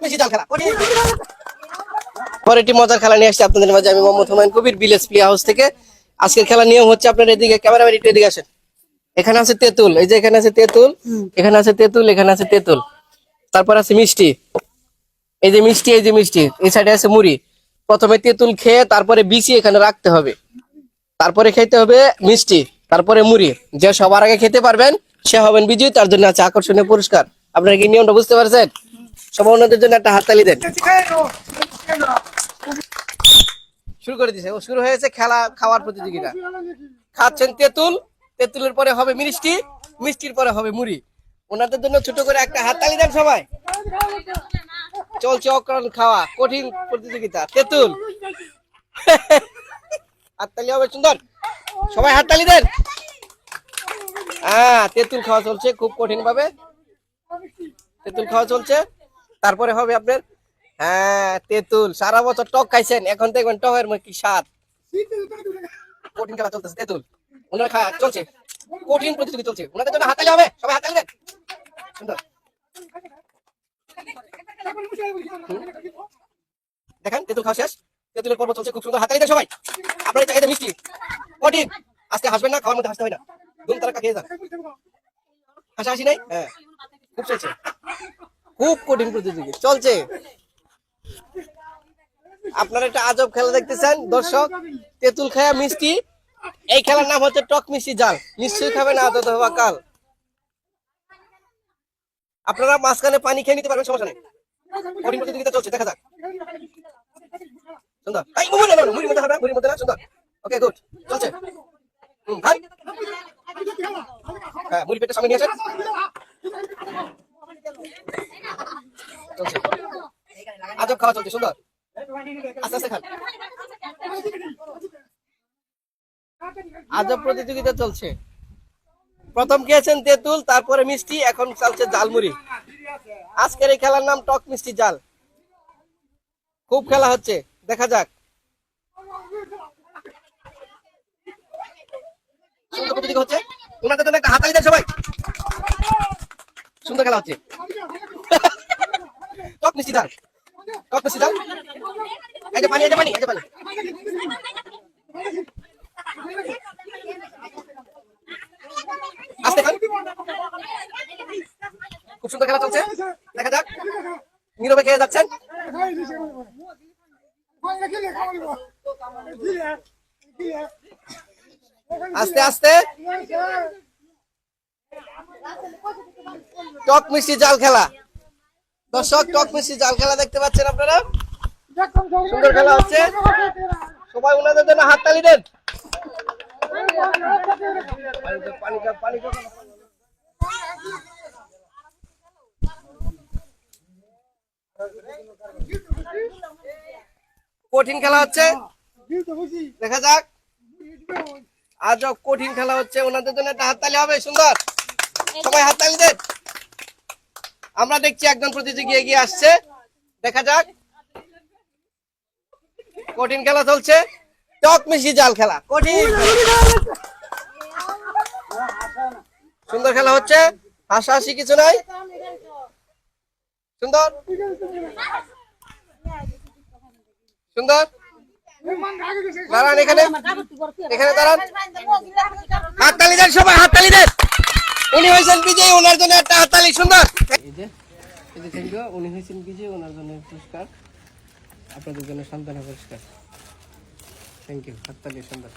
জাল খেলা পরে একটি মজার খেলা নিয়ে আসছি আপনাদের মাঝে। আমি Mohammad Humayun Kabir village play house থেকে। আজকের খেলার নিয়ম হচ্ছে আপনার এদিকে ক্যামেরাম্যান একটু এদিকে আসেন। এখানে আছে তেঁতুল। এই যে এখানে আছে তেঁতুল এখানে আছে তেঁতুল এখানে আছে তেঁতুল। তারপর আছে মিষ্টি। এই যে মিষ্টি এই যে মিষ্টি। এই সাইডে আছে মুড়ি। প্রথমে তেঁতুল খেয়ে তারপরে বিচি এখানে রাখতে হবে। তারপরে খেতে হবে মিষ্টি তারপরে মুড়ি। যে সবার আগে খেতে পারবেন সে হবেন বিজয়ী তার জন্য আছে আকর্ষণীয় পুরস্কার। আপনারা কি নিয়মটা বুঝতে পারছেন? সবাই অন্যদের জন্য একটা হাততালি দেন। শুরু করে দিছে। ও শুরু হয়েছে খেলা, খাওয়ার প্রতিযোগিতা। খাচ্ছেন তেঁতুল। তেঁতুলের পরে হবে মিষ্টি, মিষ্টির পরে হবে মুড়ি। ওনাদের জন্য ছোট করে একটা হাততালি দেন সবাই। চলছে অকরণ খাওয়া, কঠিন প্রতিযোগিতা। তেঁতুল। হাততালি হবে, সুন্দর। সবাই হাততালি দেন। হ্যাঁ তেঁতুল খাওয়া চলছে খুব কঠিন ভাবে তেঁতুল খাওয়া চলছে। তারপরে হবে আপনার হ্যাঁ তেঁতুল। সারা বছর টক খাইছেন, এখন দেখবেন টকের মধ্যে কি স্বাদ। কঠিন খেলা চলতেছে, তেঁতুল। ওনারা খা, চলছে। কঠিন প্রতিযোগিতা চলছে। ওনাদের জন্য হাততালি হবে, সবাই হাততালি দেন। দেখেন, তেঁতুল খাওয়া শেষ। তেঁতুলের পর্ব চলছে, খুব সুন্দর। হাতালি দেন সবাই। আপনারা এটা মিষ্টি। কঠিন। আজকে হাসবেন না, খাওয়ার মধ্যে হাসতে হয় না। দুম তারা খেয়ে যান। হাসা হাসি নাই? হ্যাঁ। খুব চলছে। খুব কঠিন প্রতিযোগী। চলছে। আপনারা একটা আজব খেলা দেখতেছেন, দর্শক। তেঁতুল খায়া মিষ্টি। এই খেলার নাম হচ্ছে টক মিষ্টি জাল। নিশ্চয়ই খাবেন আজ অথবা কাল। আপনারা মাঝখানে পানি খেয়ে নিতে পারবেন, সমস্যা নেই। কঠিন প্রতিযোগিতা চলছে, দেখা যাক। সুন্দর। Okay, good. চলছে। হুম ভাই হ্যাঁ মুড়ি পেটে সামনে নিয়ে চলছে আজব খাওয়া চলছে, সুন্দর? প্রতিযোগিতা চলছে। প্রথম খেয়েছেন তেঁতুল, তারপরে মিষ্টি, এখন চলছে জালমুড়ি আজকের এই খেলার নাম টক মিষ্টি জাল খুব খেলা হচ্ছে, দেখা যাক। সুন্দর প্রতিযোগিতা হচ্ছে। ওনাদের জন্য একটা হাতালি সবাই। সুন্দর খেলা হচ্ছে। টক মিষ্টি জাল মিষ্টি জাল এই যে পানি এই যে পানি এই যে পানি আস্তে খান খুব সুন্দর খেলা চলছে দেখা যাক নীরবে খেয়ে যাচ্ছেন আস্তে আস্তে টক মিষ্টি জাল খেলা দর্শক টক মিষ্টি জাল খেলা দেখতে পাচ্ছেন আপনারা? সুন্দর খেলা হচ্ছে। সবাই ওনাদের জন্য দেন খাও, পানি খাও। কঠিন খেলা হচ্ছে। দেখা যাক। আজ কঠিন খেলা হচ্ছে। ওনাদের জন্য একটা হাততালি হবে সুন্দর। সবাই হাততালি দেন। আমরা দেখছি একজন প্রতিযোগী এগিয়ে আসছে। দেখা যাক। কঠিন খেলা চলছে। টক মিষ্টি জাল খেলা। কঠিন। সুন্দর খেলা হচ্ছে। হাসাহাসি কিছু নাই। সুন্দর। সুন্দর। দাঁড়ান এখানে। এখানে দাঁড়ান। হাততালি দেন সবাই, হাততালি দেন। উনি হয়েছেন বিজয়ী, ওনার জন্য একটা হাততালি, সুন্দর। এই যে থ্যাংক ইউ, উনি হয়েছেন বিজয়ী, ওনার জন্য পুরস্কার। আপনাদের জন্য সন্তান পুরস্কার। থ্যাংক ইউ, হাততালি, সুন্দর।